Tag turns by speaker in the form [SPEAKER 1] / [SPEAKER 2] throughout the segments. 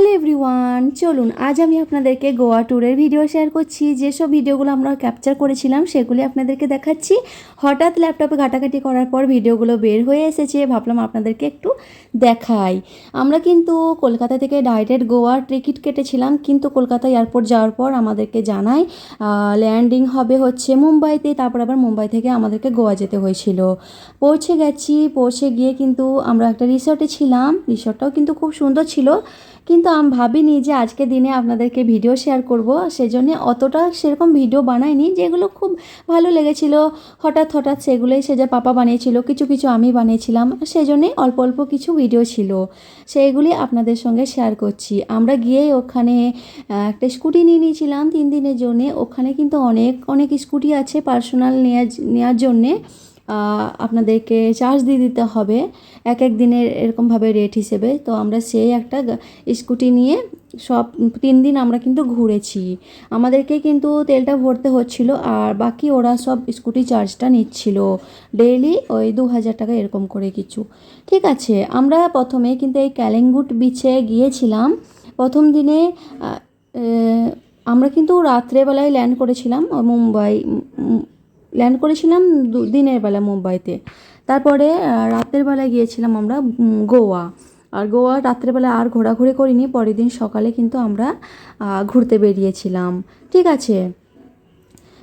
[SPEAKER 1] Hello everyone চলুন, আজ আমি আপনাদেরকে গোয়া ট্যুরের ভিডিও শেয়ার করছি। যেসব ভিডিওগুলো আমরা ক্যাপচার করেছিলাম, সেগুলি আপনাদেরকে দেখাচ্ছি। হঠাৎ ল্যাপটপে ঘাটাঘাটি করার পর ভিডিওগুলো বের হয়ে এসেছে, ভাবলাম আপনাদেরকে একটু দেখাই। আমরা কিন্তু কলকাতা থেকে ডাইরেক্ট গোয়ার টিকিট কেটেছিলাম, কিন্তু কলকাতা এয়ারপোর্ট যাওয়ার পর আমাদেরকে জানায় ল্যান্ডিং হবে হচ্ছে মুম্বাইতে, তারপর আবার মুম্বাই থেকে আমাদেরকে গোয়া যেতে হয়েছিল। পৌঁছে গেছি, পৌঁছে গিয়ে কিন্তু আমরা একটা রিসর্টে ছিলাম। রিসর্টটাও কিন্তু খুব সুন্দর ছিল। কিন্তু আমি ভাবিনি যে আজকে দিনে আপনাদেরকে ভিডিও শেয়ার করব। সেজন্য অতটা সেরকম ভিডিও বানাইনি, যেগুলো খুব ভালো লেগেছিল। হঠাৎ হঠাৎ সেগুলোই সে যে পাপা বানিয়েছিল, কিছু কিছু আমি বানিয়েছিলাম। সেই জন্যে অল্প অল্প কিছু ভিডিও ছিল। সেইগুলি আপনাদের সঙ্গে শেয়ার করছি। আমরা গিয়ে ওখানে একটা স্কুটি নিয়ে নিয়েছিলাম তিন দিনের জন্যে। ওখানে কিন্তু অনেক অনেক স্কুটি আছে পার্সোনাল নেওয়ার নেওয়ার জন্যে। আপনাদেরকে চার্জ দিয়ে দিতে হবে এক এক দিনের এরকমভাবে রেট হিসেবে। তো আমরা সেই একটা স্কুটি নিয়ে সব তিন দিন আমরা কিন্তু ঘুরেছি। আমাদেরকে কিন্তু তেলটা ভরতে হচ্ছিল আর বাকি ওরা সব স্কুটি চার্জটা নিচ্ছিল। ডেইলি ওই দু হাজার টাকা এরকম করে কিছু। ঠিক আছে, আমরা প্রথমে কিন্তু এই ক্যালেঙ্গুট বিচে গিয়েছিলাম। প্রথম দিনে আমরা কিন্তু রাত্রেবেলায় ল্যান্ড করেছিলাম, মুম্বাই ল্যান্ড করেছিলাম দিনের বেলা মুম্বাইতে। তারপরে রাতের গিয়েছিলাম আমরা গোয়া। আর গোয়া রাত্রেবেলা আর ঘোরাঘুরি করিনি, পরের দিন সকালে কিন্তু আমরা ঘুরতে বেরিয়েছিলাম। ঠিক আছে?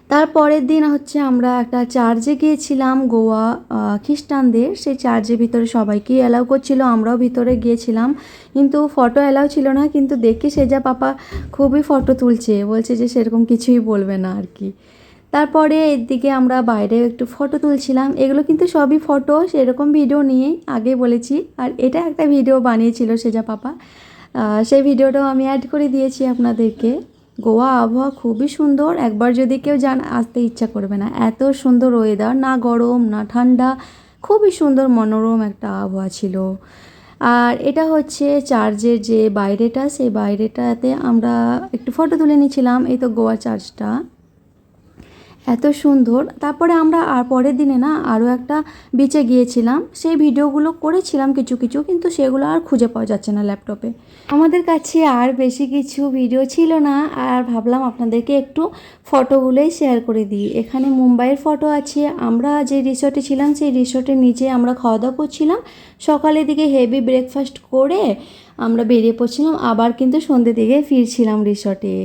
[SPEAKER 1] তারপরের দিন হচ্ছে আমরা একটা চার্চে গিয়েছিলাম, গোয়া খ্রিস্টানদের। সেই চার্চের ভিতরে সবাইকেই অ্যালাউ করছিল, আমরাও ভিতরে গিয়েছিলাম। কিন্তু ফটো অ্যালাউ ছিল না, কিন্তু দেখি সে যা পাপা খুবই ফটো তুলছে। বলছে যে সেরকম কিছুই বলবে না আর কি। তারপরে এদিকে আমরা বাইরে একটু ফটো তুলছিলাম। এগুলো কিন্তু সবই ফটো সেরকম ভিডিও নিয়েই আগে বলেছি। আর এটা একটা ভিডিও বানিয়েছিল সেজা পাপা। সেই ভিডিওটাও আমি অ্যাড করে দিয়েছি আপনাদেরকে। গোয়া আবহাওয়া খুবই সুন্দর। একবার যদি কেউ যান, আসতে ইচ্ছা করবে না। এত সুন্দর ওয়েদার না গরম, না ঠান্ডা। খুবই সুন্দর, মনোরম একটা আবহাওয়া ছিল। আর এটা হচ্ছে চার্চের যে বাইরেটা, সেই বাইরেটাতে আমরা একটু ফটো তুলে নিয়েছিলাম। এই তো গোয়া চার্চটা এত সুন্দর। তারপরে আমরা আর পরের দিনে না আরও একটা বিচে গিয়েছিলাম। সেই ভিডিওগুলো করেছিলাম কিছু কিছু, কিন্তু সেগুলো আর খুঁজে পাওয়া যাচ্ছে না ল্যাপটপে। আমাদের কাছে আর বেশি কিছু ভিডিও ছিল না। আর ভাবলাম আপনাদেরকে একটু ফটোগুলোই শেয়ার করে দিই। এখানে মুম্বাইয়ের ফটো আছে। আমরা যে রিসর্টে ছিলাম, সেই রিসর্টের নিচে আমরা খাওয়া দাওয়া করছিলাম। সকালের দিকে হেভি ব্রেকফাস্ট করে আমরা বেরিয়ে পড়ছিলাম। আবার কিন্তু সন্ধ্যের দিকে ফিরছিলাম রিসর্টে